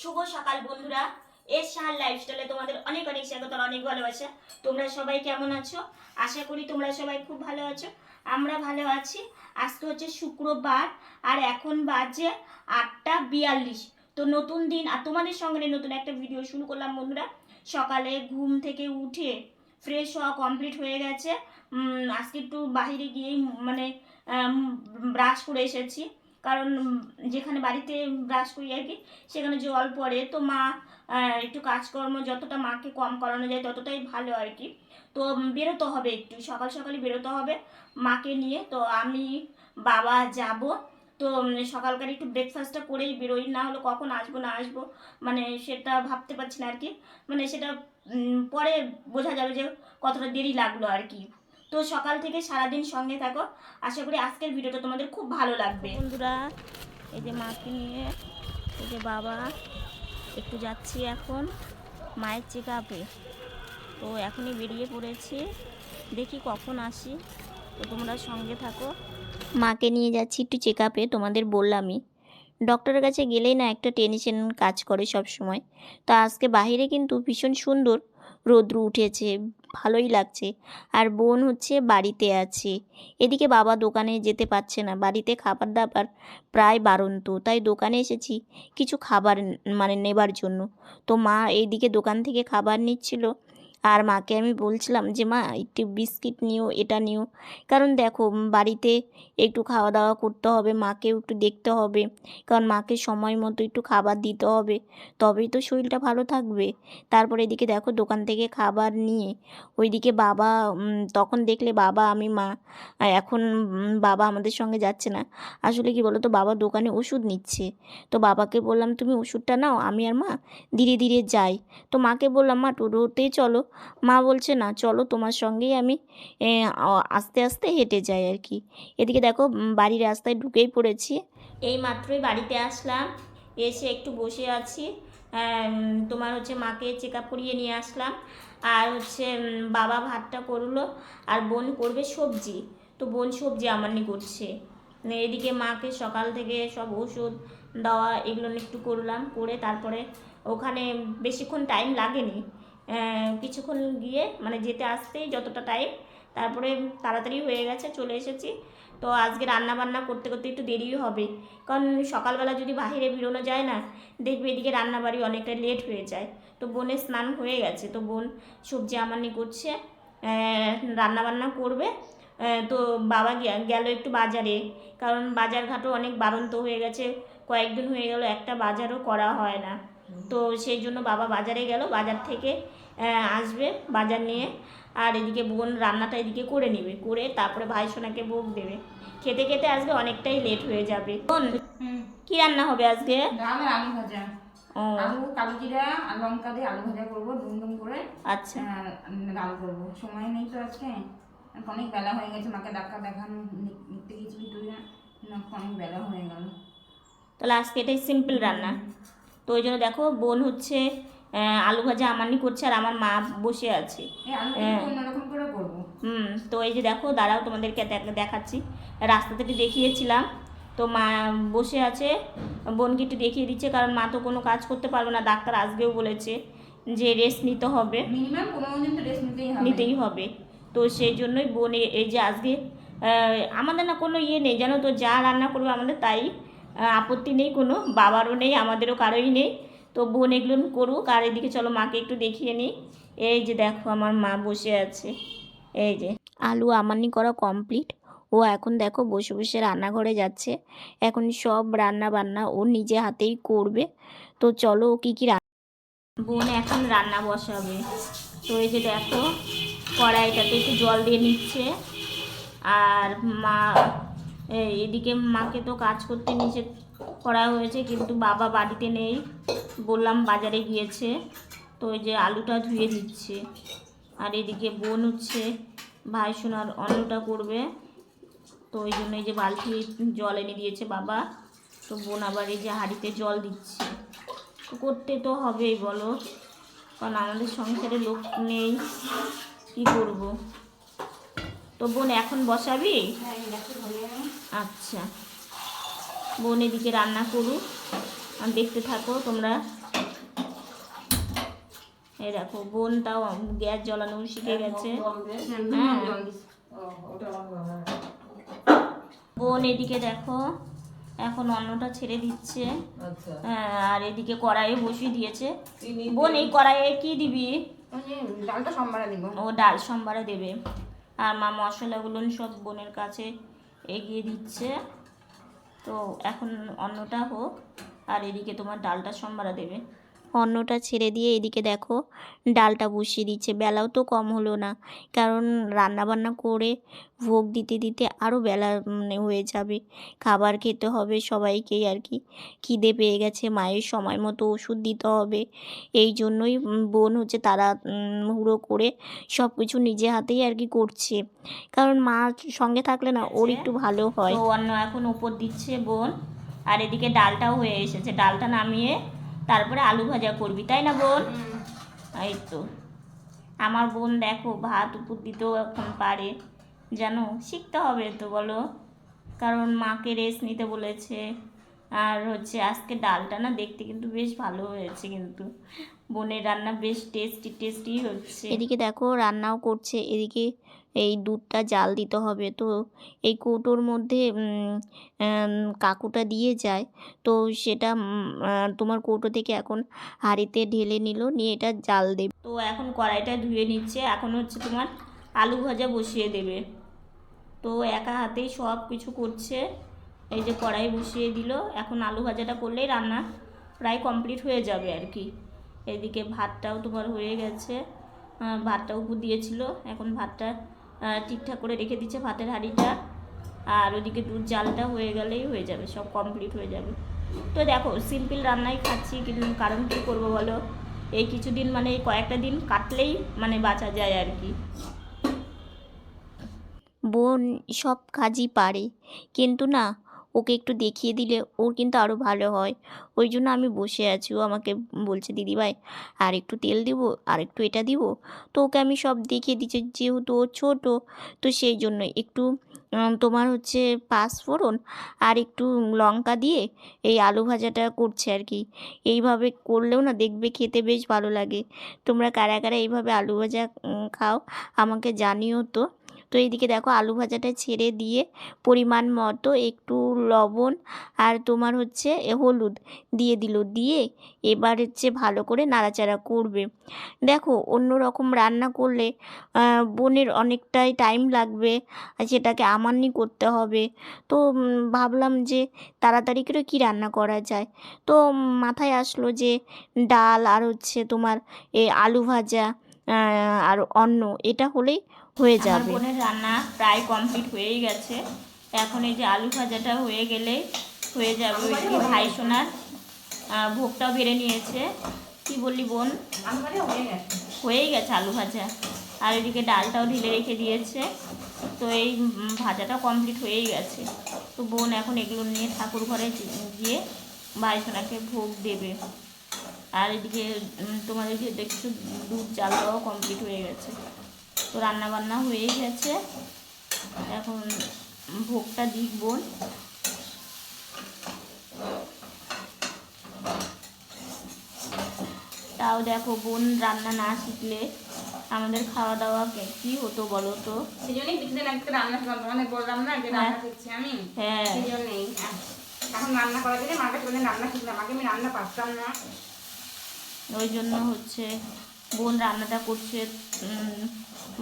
শুভ সকাল বন্ধুরা। এর সাহার লাইফস্টাইলে তোমাদের অনেক অনেক স্বাগত অনেক ভালোবাসা। তোমরা সবাই কেমন আছো? আশা করি তোমরা সবাই খুব ভালো আছো। আমরা ভালো আছি। আজকে হচ্ছে শুক্রবার, আর এখন বাজে আটটা বিয়াল্লিশ। তো নতুন দিন, আর তোমাদের সঙ্গে নতুন একটা ভিডিও শুরু করলাম বন্ধুরা। সকালে ঘুম থেকে উঠে ফ্রেশ হওয়া কমপ্লিট হয়ে গেছে। আজকে একটু বাইরে গিয়েই মানে ব্রাশ করে এসেছি। কারণ যেখানে বাড়িতে ব্রাশ করি আর কি, সেখানে জল পড়ে, তো মা একটু কাজকর্ম যতটা মাকে কম করানো যায় ততটাই ভালো আর কি। তো বেরোতে হবে একটু, সকাল সকালই বেরোতে হবে মাকে নিয়ে। তো আমি বাবা যাব, তো সকালকার একটু ব্রেকফাস্টটা করেই বেরোই, না হলে কখন আসব, না আসব মানে সেটা ভাবতে পারছি না আর কি। মানে সেটা পরে বোঝা যাবে যে কতটা দেরি লাগল আর কি। তো সকাল থেকে সারাদিন সঙ্গে থাকো। আশা করি আজকের ভিডিওটা তোমাদের খুব ভালো লাগবে। বন্ধুরা এই যে মাকে নিয়ে এই যে বাবা একটু যাচ্ছি এখন মায়ের চেক আপে তো এখনই বেরিয়ে পড়েছি। দেখি কখন আসি। তো তোমরা সঙ্গে থাকো। মাকে নিয়ে যাচ্ছি একটু চেক আপে তোমাদের বললামই। ডক্টরের কাছে গেলেই না একটা টেনশন কাজ করে সব সময় তো আজকে বাইরে কিন্তু ভীষণ সুন্দর। রৌদ্র উঠেছে, ভালোই লাগছে। আর বোন হচ্ছে বাড়িতে আছে। এদিকে বাবা দোকানে যেতে পারছে না। বাড়িতে খাবার দাবার প্রায় বারন্ত। তাই দোকানে এসেছি কিছু খাবার মানে নেবার জন্য। তো মা এইদিকে দোকান থেকে খাবার নিচ্ছিল। আর মাকে আমি বলছিলাম যে, মা, একটু বিস্কিট নিও, এটা নিও। কারণ দেখো বাড়িতে একটু খাওয়া দাওয়া করতে হবে, মাকেও একটু দেখতে হবে। কারণ মাকে সময় মতো একটু খাবার দিতে হবে, তবেই তো শরীরটা ভালো থাকবে। তারপরে এদিকে দেখো, দোকান থেকে খাবার নিয়ে ওইদিকে বাবা তখন দেখলে বাবা, আমি, মা এখন বাবা আমাদের সঙ্গে যাচ্ছে না। আসলে কি বলো তো বাবা দোকানে ওষুধ নিচ্ছে। তো বাবাকে বললাম, তুমি ওষুধটা নাও, আমি আর মা ধীরে ধীরে যাই। তো মাকে বললাম, মা, টোটোতেই চলো। মা বলছে, না, চলো তোমার সঙ্গেই আমি আস্তে আস্তে হেঁটে যাই আর কি। এদিকে দেখো বাড়ির রাস্তায় ঢুকেই পড়েছি। এই মাত্রই বাড়িতে আসলাম, এসে একটু বসে আছি। তোমার হচ্ছে মাকে চেক আপ করিয়ে নিয়ে আসলাম। আর হচ্ছে বাবা ভাতটা করল, আর বোন করবে সবজি। তো বোন সবজি আমারনি করছে। মানে এদিকে মাকে সকাল থেকে সব ওষুধ দেওয়া এগুলো একটু করলাম, করে তারপরে ওখানে বেশিক্ষণ টাইম লাগেনি। কিছুক্ষণ গিয়ে মানে যেতে আসতেই যতটা টাইম তারপরে তাড়াতাড়ি হয়ে গেছে, চলে এসেছি। তো আজকে রান্না বান্না করতে করতে একটু দেরিই হবে। কারণ সকালবেলা যদি বাইরে বেরোনো যায় না, দেখবে এদিকে রান্নাবাড়ি অনেকটা লেট হয়ে যায়। তো বোনের স্নান হয়ে গেছে, তো বোন সবজি আমানি করছে রান্না বান্না করবে। তো বাবা গেল একটু বাজারে। কারণ বাজার ঘাটও অনেক বারন্ত হয়ে গেছে, কয়েকদিন হয়ে গেল একটা বাজারও করা হয় না। তো সেই জন্য বাবা বাজারে গেল বাজার থেকে আসবে বাজার নিয়ে আর এদিকে বোন রান্নাটা এদিকে করে নেবে করে তারপরে ভাই সোনাকে ভোগ দেবে। খেতে খেতে আজকে অনেকটাই লেট হয়ে যাবে। বোন কি রান্না হবে আজকে? ডাল আলু ভাজা। ও। আলু কালো জিরা লঙ্কা দিয়ে আলু ভাজা করব করে আচ্ছা। ডাল করব। সময় নেই তো আজকে। অনেক বেলা হয়ে গেছে মাকে ডাক্তার দেখানো নিতে গেছিলি তুই না? না, অনেক বেলা হয়ে গেল। তাহলে আজকে এটাই সিম্পল রান্না। তো ওই জন্য দেখো বোন হচ্ছে আলু ভাজা আমারই করছে আর আমার মা বসে আছে। হ্যাঁ। হুম তো এই যে দেখো দাঁড়াও তোমাদেরকে দেখাচ্ছি। রাস্তা থেকে দেখিয়েছিলাম তো মা বসে আছে বোনকে একটু দেখিয়ে দিচ্ছে কারণ মা তো কোনো কাজ করতে পারবে না ডাক্তার আজকেও বলেছে যে রেস্ট নিতে হবে। নিতেই হবে। তো সেই জন্যই বোন এই যে আজকে আমাদের না কোনো ইয়ে নেই জানো তো যা রান্না করবে আমাদের তাই আপত্তি নেই কোনো, বাবারও নেই, আমাদেরও কারোই নেই। তো বোন এগুলো করুক, আর এদিকে চলো মাকে একটু দেখিয়ে নিই। এই যে দেখো আমার মা বসে আছে। এই যে আলু আমানি করা কমপ্লিট ও এখন দেখো বসে বসে রান্নাঘরে যাচ্ছে। এখন সব রান্না বান্না ও নিজে হাতেই করবে। তো চলো ও কী কী বোন এখন রান্না বসাবে। তো এই যে দেখো কড়াইটাতে একটু জল দিয়ে নিচ্ছে। আর মা এদিকে মাকে তো কাজ করতে নিষেধ করা হয়েছে, কিন্তু বাবা বাড়িতে নেই। বললাম বাজারে গিয়েছে, তো ওই যে আলুটা ধুয়ে দিচ্ছে। আর এদিকে বোন হচ্ছে, ভাই সোনার অন্নটা করবে। তো ওই জন্য এই যে বালতি জল এনে দিয়েছে বাবা। তো বোন আবার এই যে হাঁড়িতে জল দিচ্ছে। তো করতে তো হবেই বলো, কারণ আমাদের সংসারে লোক নেই, কি করব? তো বোন এখন বসাবি? হ্যাঁ, হয়ে। আচ্ছা। বোন এদিকে রান্না করুক। আর দেখতে থাকো তোমরা। এই দেখো বোন তাও গ্যাস জ্বালানো শিখে গেছে। হ্যাঁ। বোন এদিকে দেখো এখন অন্নটা ছেড়ে দিচ্ছে। আচ্ছা। হ্যাঁ, আর এদিকে কড়াইয়ে বসিয়ে দিয়েছে। বোন এই কড়াইয়ে কি দিবি? ডালটা সোমবারে দিব ও ডাল সম্বারে দেবে। আর মা মশলাগুলো সব বোনের কাছে এগিয়ে দিচ্ছে। তো এখন অন্যটা হোক আর এদিকে তোমার ডালটা সম্বারা দেবে। অন্নটা ছেড়ে দিয়ে এদিকে দেখো ডালটা বসিয়ে দিচ্ছে। বেলাও তো কম হলো না কারণ রান্না বান্না করে ভোগ দিতে দিতে আরও বেলা মানে হয়ে যাবে। খাবার খেতে হবে সবাইকেই আর কি। খিদে পেয়ে গেছে মায়ের সময় মতো ওষুধ দিতে হবে। এই জন্যই বোন হচ্ছে তারা হুড়ো করে সব কিছু নিজে হাতেই আর কি করছে। কারণ মা সঙ্গে থাকলে না ওর একটু ভালো হয়। অন্য এখন উপর দিচ্ছে বোন আর এদিকে ডালটাও হয়ে এসেছে। ডালটা নামিয়ে তারপরে আলু ভাজা করবি তাই না বোন? এই তো। আমার বোন দেখো ভাত উপর দিতেও এখন পারে জানো? শিখতে হবে তো বলো? কারণ মাকে রেস্ট নিতে বলেছে। আর হচ্ছে আজকে ডালটা না দেখতে কিন্তু বেশ ভালো হয়েছে কিন্তু। বোনের রান্না বেশ টেস্টি টেস্টি হচ্ছে। এদিকে দেখো রান্নাও করছে এদিকে এই দুধটা জাল দিতে হবে। তো এই কৌটোর মধ্যে কাকুটা দিয়ে যায়। তো সেটা তোমার কৌটো থেকে এখন হাঁড়িতে ঢেলে নিল, নিয়ে এটা জাল দেবে তো এখন কড়াইটা ধুয়ে নিচ্ছে। এখন হচ্ছে তোমার আলু ভাজা বসিয়ে দেবে। তো একা হাতেই সব কিছু করছে। এই যে কড়াই বসিয়ে দিল। এখন আলু ভাজাটা করলেই রান্না প্রায় কমপ্লিট হয়ে যাবে আর কি। এদিকে ভাতটাও তোমার হয়ে গেছে। ভাতটা উপর দিয়েছিল। এখন ভাতটা ঠিকঠাক করে রেখে দিচ্ছে ভাতের হাঁড়িটা। আর ওদিকে দুধ জালটা হয়ে গেলেই হয়ে যাবে, সব কমপ্লিট হয়ে যাবে। তো দেখো সিম্পল রান্নাই খাচ্ছি, কিন্তু কারণ কী করব বলো? এই কিছুদিন মানে এই কয়েকটা দিন কাটলেই মানে বাঁচা যায় আর কি। বোন, সব কাজই পারে। কিন্তু না ওকে একটু দেখিয়ে দিলে ওর কিন্তু আরও ভালো হয়। ওই জন্য আমি বসে আছি। ও আমাকে বলছে দিদিভাই আর একটু তেল দিব, আর একটু এটা দিব? তো ওকে আমি সব দেখিয়ে দিচ্ছি। যেহেতু ও ছোটো, তো সেই জন্য একটু তোমার হচ্ছে পাঁচফোড়ন আর একটু লঙ্কা দিয়ে এই আলু ভাজাটা করছে আর কি। এইভাবে করলেও না দেখবে খেতে বেশ ভালো লাগে। তোমরা কারা কারা এইভাবে আলু ভাজা খাও আমাকে জানিও তো। তো এইদিকে দেখো আলু ভাজাটা ছেড়ে দিয়ে পরিমাণ মতো একটু লবণ আর তোমার হচ্ছে হলুদ দিয়ে দিল। দিয়ে এবার হচ্ছে ভালো করে নাড়াচাড়া করবে। দেখো অন্য রকম রান্না করলে বোনের অনেকটাই টাইম লাগবে আর সেটাকে আমাননি করতে হবে। তো ভাবলাম যে তাড়াতাড়ি করে কী রান্না করা যায়? তো মাথায় আসলো যে ডাল আর হচ্ছে তোমার এ আলু ভাজা আর অন্ন এটা হলেই হয়ে যাবে। বোনের রান্না প্রায় কমপ্লিট হয়েই গেছে। এখন এই যে আলু ভাজাটা হয়ে গেলে হয়ে যাবে ভাই সোনার ভোগটাও বেড়ে নিয়েছে। কি বললি বোন? হয়ে হয়েই গেছে আলু ভাজা। আর এদিকে ডালটাও ঢেলে রেখে দিয়েছে। তো এই ভাজাটা কমপ্লিট হয়েই গেছে। তো বোন এখন এগুলো নিয়ে ঠাকুর ঘরে গিয়ে ভাইসোনাকে ভোগ দেবে। আর এদিকে তোমাদের যে দেখছ দুধ জাল দেওয়াও কমপ্লিট হয়ে গেছে। তো রান্না বান্না হয়েই গেছে। এখন ভোগটা দিক বোন তাও দেখো বোন রান্না না শিখলে আমাদের খাওয়া দাওয়া কে- কি হতো বলো তো? সেই জন্যই কিছুদিন আগে রান্না শিখলাম মানে বললাম না যে রান্না শিখছি আমি? হ্যাঁ। সেই জন্যই আহ, এখন রান্না করার জন্য মাকে রান্না শিখলাম আগে আমি রান্না পারতাম না। ওই জন্য হচ্ছে বোন রান্নাটা করছে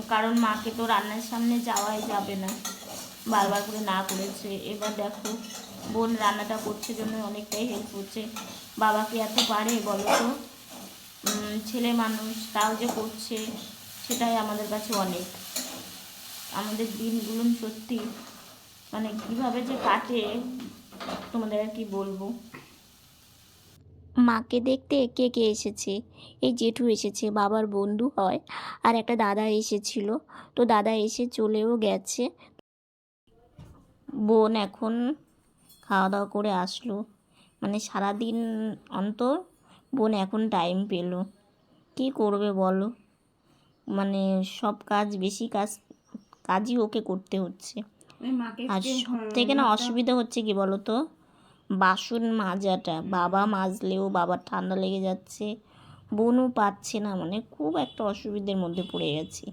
কারণ মাকে তো রান্নার সামনে যাওয়াই যাবে না। বারবার করে না করেছে। এবার দেখো, বোন রান্নাটা করছে জন্য অনেকটাই হেল্প করছে। বাবাকে এত পারে বলো তো? ছেলে মানুষ, তাও যে করছে, সেটাই আমাদের কাছে অনেক। আমাদের দিনগুলো সত্যি মানে কীভাবে যে কাটে, তোমাদের আর কি বলব? মাকে দেখতে কে কে এসেছে? এই জেঠু এসেছে বাবার বন্ধু হয় আর একটা দাদা এসেছিল। তো দাদা এসে চলেও গেছে। বোন এখন খাওয়া দাওয়া করে আসলো। মানে সারাদিন অন্তর বোন এখন টাইম পেল। কী করবে বলো? মানে সব কাজ বেশি কাজ কাজই ওকে করতে হচ্ছে। আর সব থেকে না অসুবিধা হচ্ছে কি বলো তো? বাসন মাজাটা। বাবা মাজলেও বাবার ঠান্ডা লেগে যাচ্ছে। বোনও পাচ্ছে না মানে খুব একটা অসুবিধার মধ্যে পড়ে গেছি।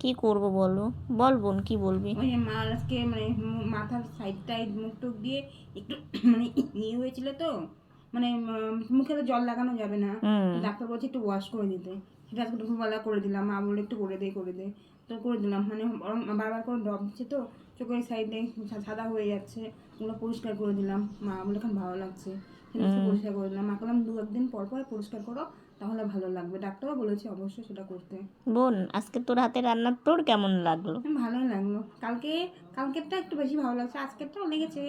কি করব বলো? বল বোন কি বলবি? ওই যে মা আজকে মানে মাথার সাইড টাইড মুখ টুক দিয়ে একটু মানে ইয়ে হয়েছিল তো মানে মুখে তো জল লাগানো যাবে না। ডাক্তার বলছে একটু ওয়াশ করে দিতে। সেটা আজকে দুপুরবেলা করে দিলাম। মা বলে একটু করে দে করে দে। তো করে দিলাম। মানে বারবার করে ড্রপ দিচ্ছে তো চোখের সাইডে সাদা হয়ে যাচ্ছে। ওগুলো পরিষ্কার করে দিলাম। মা বলে এখন ভালো লাগছে। পরিষ্কার করে দিলাম। মা বললাম দু একদিন পর পর পরিষ্কার করো তাহলে ভালো লাগবে। ডাক্তারও বলেছে অবশ্যই সেটা করতে। বোন আজকে তোর হাতে রান্না তোর কেমন লাগল? ভালোই লাগল। কালকে কালকেরটা একটু বেশি ভালো লাগছে আজকেরটাও লেগেছে।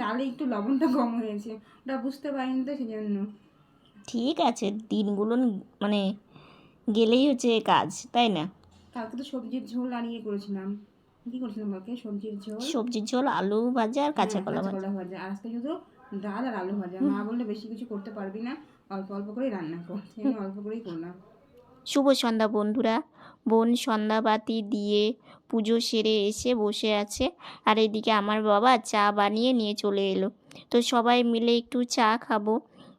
ডালে একটু লবণটা কম হয়েছে। ওটা বুঝতে পারিনি তো সেজন্য। ঠিক আছে দিনগুলো মানে গেলেই হচ্ছে কাজ তাই না? কালকে তো সবজির ঝোল আর ইয়ে করেছিলাম। কি করেছিলাম কালকে? সবজির ঝোল? সবজির ঝোল আলু ভাজা আর কাঁচা কলা ভাজা। ভাজা। আর আজকে শুধু ডাল আর আলু ভাজা। মা বললে বেশি কিছু করতে পারবি না অল্প অল্প করেই রান্না কর। সেই অল্প করেই করলাম। শুভ সন্ধ্যা বন্ধুরা। বোন সন্ধ্যাবাতি দিয়ে পুজো সেরে এসে বসে আছে। আর এদিকে আমার বাবা চা বানিয়ে নিয়ে চলে এলো। তো সবাই মিলে একটু চা খাব।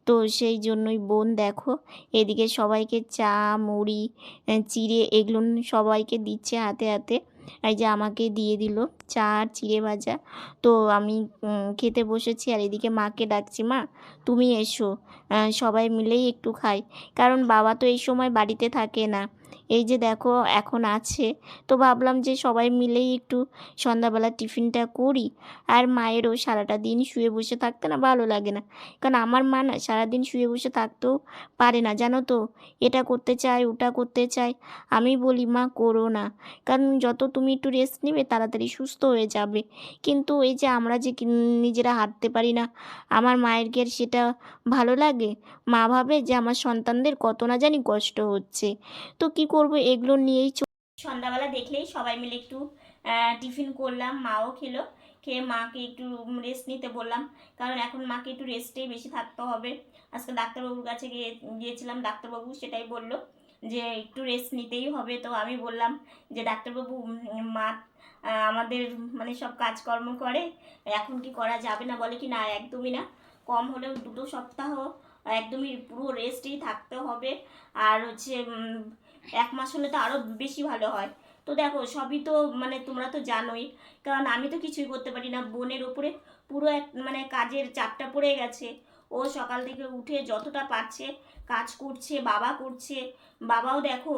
তো সেই জন্যই বোন দেখো, এদিকে সবাইকে চা, মুড়ি চিড়ে এগুলো সবাইকে দিচ্ছে হাতে হাতে। এই যে আমাকে দিয়ে দিল চা আর চিড়ে ভাজা। তো আমি খেতে বসেছি আর এদিকে মাকে ডাকছি, মা, তুমি এসো। সবাই মিলেই একটু খাই। কারণ বাবা তো এই সময় বাড়িতে থাকে না। এই যে দেখো, এখন আছে। তো ভাবলাম যে সবাই মিলেই একটু সন্ধ্যাবেলা টিফিনটা করি। আর মায়েরও সারাটা দিন শুয়ে বসে থাকতে না ভালো লাগে না। কারণ আমার মা না সারাদিন শুয়ে বসে থাকতেও পারে না, জানো তো? এটা করতে চাই ওটা করতে চাই আমি বলি, মা, করো না। কারণ যত তুমি একটু রেস্ট নেবে, তাড়াতাড়ি সুস্থ হয়ে যাবে। কিন্তু এই যে আমরা যে নিজেরা হাঁটতে পারি না, আমার মায়ের কি সেটা ভালো লাগে? মা ভাবে যে আমার সন্তানদের কত না জানি কষ্ট হচ্ছে। তো কি করব এগুলো নিয়েই সন্ধ্যাবেলা দেখলেই সবাই মিলে একটু টিফিন করলাম, মাও খেলো, খেয়ে মাকে একটু রেস্ট নিতে বললাম। কারণ এখন মাকে একটু রেস্টেই বেশি থাকতে হবে। আজকে ডাক্তারবাবুর কাছে গিয়ে, গিয়েছিলাম, ডাক্তারবাবু সেটাই বলল যে, একটু রেস্ট নিতেই হবে। তো আমি বললাম যে, ডাক্তারবাবু মা আমাদের মানে সব কাজকর্ম করে, এখন কি করা যাবে না? বলে কি, না, একদমই না। কম হলেও দুটো সপ্তাহ, একদমই পুরো রেস্টেই থাকতে হবে। আর হচ্ছে এক মাস হলে তো আরও বেশি ভালো হয়। তো দেখো, সবই তো মানে তোমরা তো জানোই। কারণ আমি তো কিছুই করতে পারি না। বোনের ওপরে পুরো এক মানে কাজের চাপটা পড়ে গেছে। ও সকাল থেকে উঠে যতটা পারছে কাজ করছে, বাবা করছে। বাবাও দেখো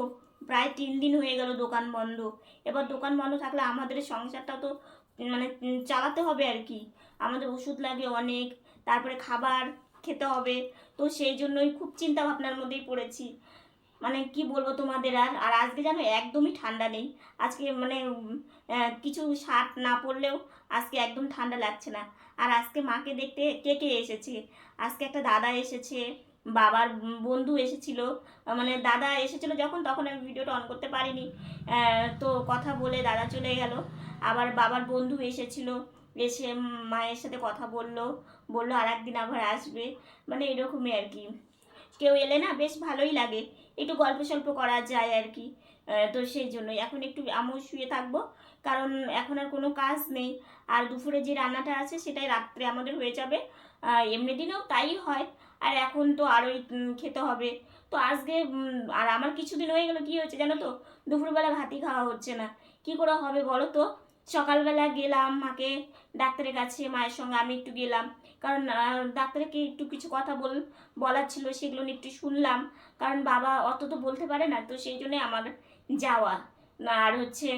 প্রায় তিন দিন হয়ে গেল দোকান বন্ধ। এবার দোকান বন্ধ থাকলে আমাদের সংসারটা তো মানে চালাতে হবে আর কি। আমাদের ওষুধ লাগে অনেক, তারপরে খাবার খেতে হবে। তো সেই জন্যই খুব চিন্তা ভাবনার মধ্যেই পড়েছি। মানে কি বলব তোমাদের আর? আর আজকে জানো একদমই ঠান্ডা নেই। আজকে মানে কিছু শার্ট না পরলেও আজকে একদম ঠান্ডা লাগছে না। আর আজকে মাকে দেখতে কে কে এসেছে? আজকে একটা দাদা এসেছে, বাবার বন্ধু এসেছিল। মানে দাদা এসেছিল যখন, তখন আমি ভিডিওটা অন করতে পারিনি। তো কথা বলে দাদা চলে গেল। আবার বাবার বন্ধু এসেছিল, এসে মায়ের সাথে কথা বলল। বলল আর একদিন আবার আসবে। মানে এরকমই আর কি। কেউ এলে না বেশ ভালোই লাগে। একটু গল্প সল্প করা যায় আর কি তো সেই জন্যই। এখন একটু আমিও শুয়ে থাকব, কারণ এখন আর কোনো কাজ নেই। আর দুপুরে যে রান্নাটা আছে সেটাই রাত্রে আমাদের হয়ে যাবে। এমনি দিনেও তাই হয়। আর এখন তো আরোই খেতে হবে। তো আজকে আর আমার কিছুদিন হয়ে গেলো, কী হয়েছে জানো তো? দুপুরবেলা ভাতই খাওয়া হচ্ছে না। কি করে হবে বলো তো? সকালবেলা গেলাম মাকে ডাক্তারের কাছে, মায়ের সঙ্গে আমি একটু গেলাম। কারণ ডাক্তারকে একটু কিছু কথা বল, বলার ছিল, সেগুলো একটু শুনলাম। কারণ বাবা অত তো বলতে পারে না, তো সেই জন্যে আমার যাওয়া। আর হচ্ছে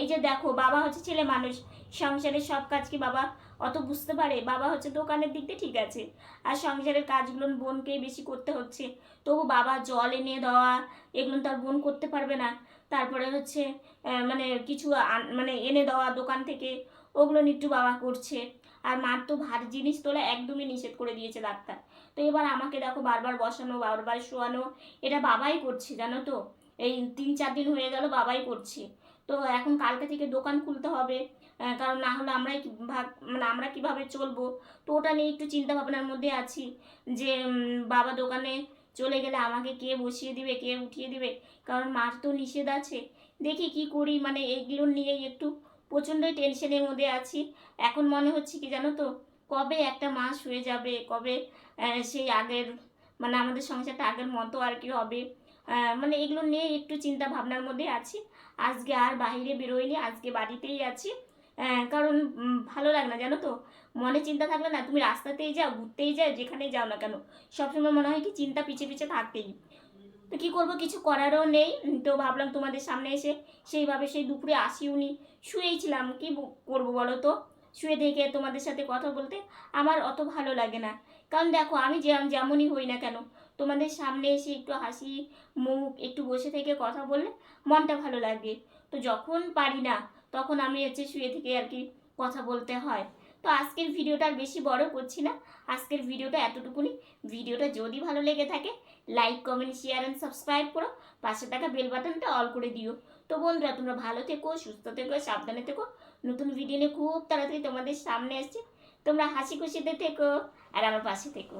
এই যে দেখো, বাবা হচ্ছে ছেলে মানুষ, সংসারের সব কাজ কি বাবা অত বুঝতে পারে? বাবা হচ্ছে দোকানের দিক দিয়ে ঠিক আছে, আর সংসারের কাজগুলো বোনকেই বেশি করতে হচ্ছে। তবু বাবা জল এনে দেওয়া, এগুলো তো আর বোন করতে পারবে না। তারপরে হচ্ছে মানে কিছু মানে এনে দেওয়া দোকান থেকে, ওগুলো নিট্টু বাবা করছে। আর মার তো ভারী জিনিস তোলা একদমই নিষেধ করে দিয়েছে ডাক্তার। তো এবার আমাকে দেখো বারবার বসানো, বারবার শোয়ানো, এটা বাবাই করছে, জানো তো? এই তিন চার দিন হয়ে গেল বাবাই করছে। তো এখন কালকে থেকে দোকান খুলতে হবে কারণ না হলে আমরাই মানে আমরা কীভাবে চলবো? তো ওটা নিয়ে একটু চিন্তা ভাবনার মধ্যে আছি যে বাবা দোকানে চলে গেলে আমাকে কে বসিয়ে দিবে, কে উঠিয়ে দিবে? কারণ মার তো নিষেধ আছে। দেখি কি করি মানে এইগুলো নিয়েই একটু প্রচণ্ডই টেনশনের মধ্যে আছি। এখন মনে হচ্ছে কি জানো তো, কবে একটা মাস হয়ে যাবে, কবে সেই আগের মানে আমাদের সংসারটা আগের মতো আর কি হবে। মানে এগুলো নিয়ে একটু চিন্তা ভাবনার মধ্যে আছি। আজকে আর বাইরে বেরোয়নি আজকে বাড়িতেই আছি। কারণ ভালো লাগে না জানো তো। মনে চিন্তা থাকলে না, তুমি রাস্তাতেই যাও, ঘুরতেই যাও, যেখানেই যাও না কেন, সবসময় মনে হয় কি চিন্তা পিছে পিছে থাকতেই। তো কী করব, কিছু করারও নেই। তো ভাবলাম তোমাদের সামনে এসে সেইভাবে সেই দুপুরে আসিওনি শুয়েছিলাম, কি করব বলো তো? শুয়ে থেকে তোমাদের সাথে কথা বলতে আমার অত ভালো লাগে না। কারণ দেখো, আমি যেমন যেমনই হই না কেন, তোমাদের সামনে এসে একটু হাসি, মুখ, একটু বসে থেকে কথা বললে মনটা ভালো লাগে। তো যখন পারি না, তখন আমি হচ্ছে শুয়ে থেকে আর কি কথা বলতে হয়। তো আজকের ভিডিওটা আর বেশি বড় করছি না। আজকের ভিডিওটা এতটুকুনি। ভিডিওটা যদি ভালো লেগে থাকে like comment share and subscribe করো। পাশে থাকা বেল বাটনটা অল করে দিও। তো বন্ধুরা, তোমরা ভালো থেকো, সুস্থ থেকো, সাবধানে থেকো। নতুন ভিডিও নিয়ে খুব তাড়াতাড়ি তোমাদের সামনে আসছে। তোমরা হাসি খুশিতে থেকো আর আমার পাশে থেকো।